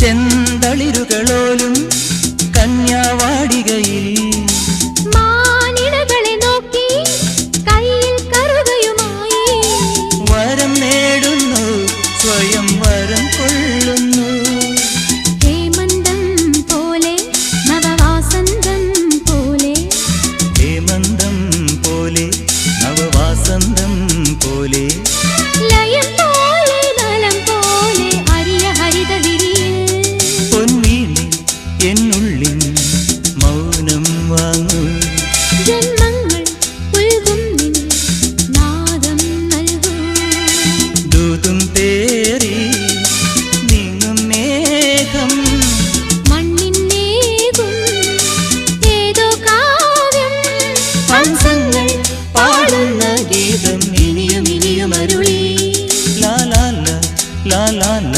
ചെന്തളിരുകളോലും കന്യാവാടികയിൽ എന്നുള്ളിൻ മൗനം വാങ്ങൂ. ജന്മങ്ങൾ നാദം നൽകൂ. ദൂതും തേറി നീങ്ങും മേഘം. മണ്ണിനേകും ഏതോ കാവ്യം. ഹംസങ്ങൾ പാടുന്ന ഗീതം ഇനിയും ഇനിയും അരുളി. ലാലാല ലാലാല